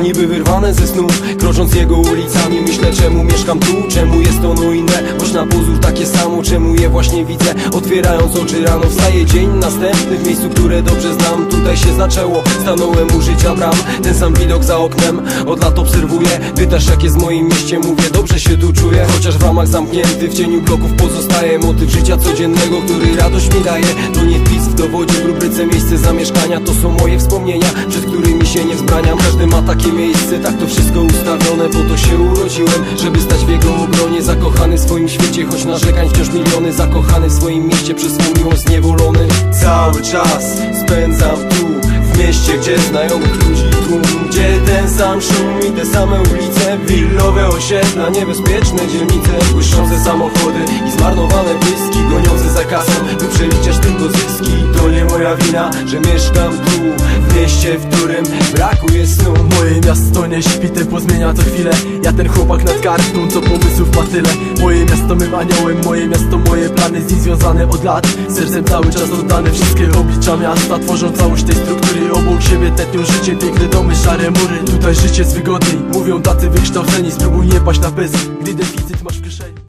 niby wyrwane ze snu Krocząc jego ulicami. Myślę czemu mieszkam tu Czemu jest ono inne, choć na pozór takie samo Czemu je właśnie widzę, otwierając oczy rano Wstaje dzień następny. W miejscu, które dobrze znam Tutaj się zaczęło, stanąłem u życia bram Ten sam widok za oknem, od lat obserwuję Pytasz jak jest w moim mieście, mówię dobrze się tu czuję. Chociaż w ramach zamknięty, w cieniu bloków pozostaje Motyw życia codziennego, który radość mi daje. To nie w dowodzie, w rubryce miejsce zamieszkania. To są moje wspomnienia, przed którymi się nie wzbraniam. Każdy ma takie miejsce, tak to wszystko ustawione Po to się urodziłem, żeby stać w jego obronie. Zakochany w swoim świecie, choć narzekań wciąż miliony. Zakochany w swoim mieście, przez swą miłość zniewolony. Cały czas spędzam tu w mieście, gdzie znajomych ludzi Gdzie ten sam szum i te same ulice Willowe osiedla, niebezpieczne dzielnice Błyszczące samochody i zmarnowane pyski Goniące za kasą, by przeliczać tylko zyski. To nie moja wina, że mieszkam tu W mieście, w którym brakuje snu. Moje miasto nie śpi, tempo zmienia co chwilę. Ja ten chłopak nad kartą, co pomysłów ma tyle Moje miasto mym aniołem, moje miasto, moje plany. Z nim związane od lat Sercem cały czas oddane, wszystkie oblicza miasta Tworzą całość tej struktury, obok siebie tętnią życie Piękne domy, szare mury, tutaj życie jest wygodniej Mówią tacy wykształceni, spróbuj nie paść na pysk Gdy deficyt masz w kieszeni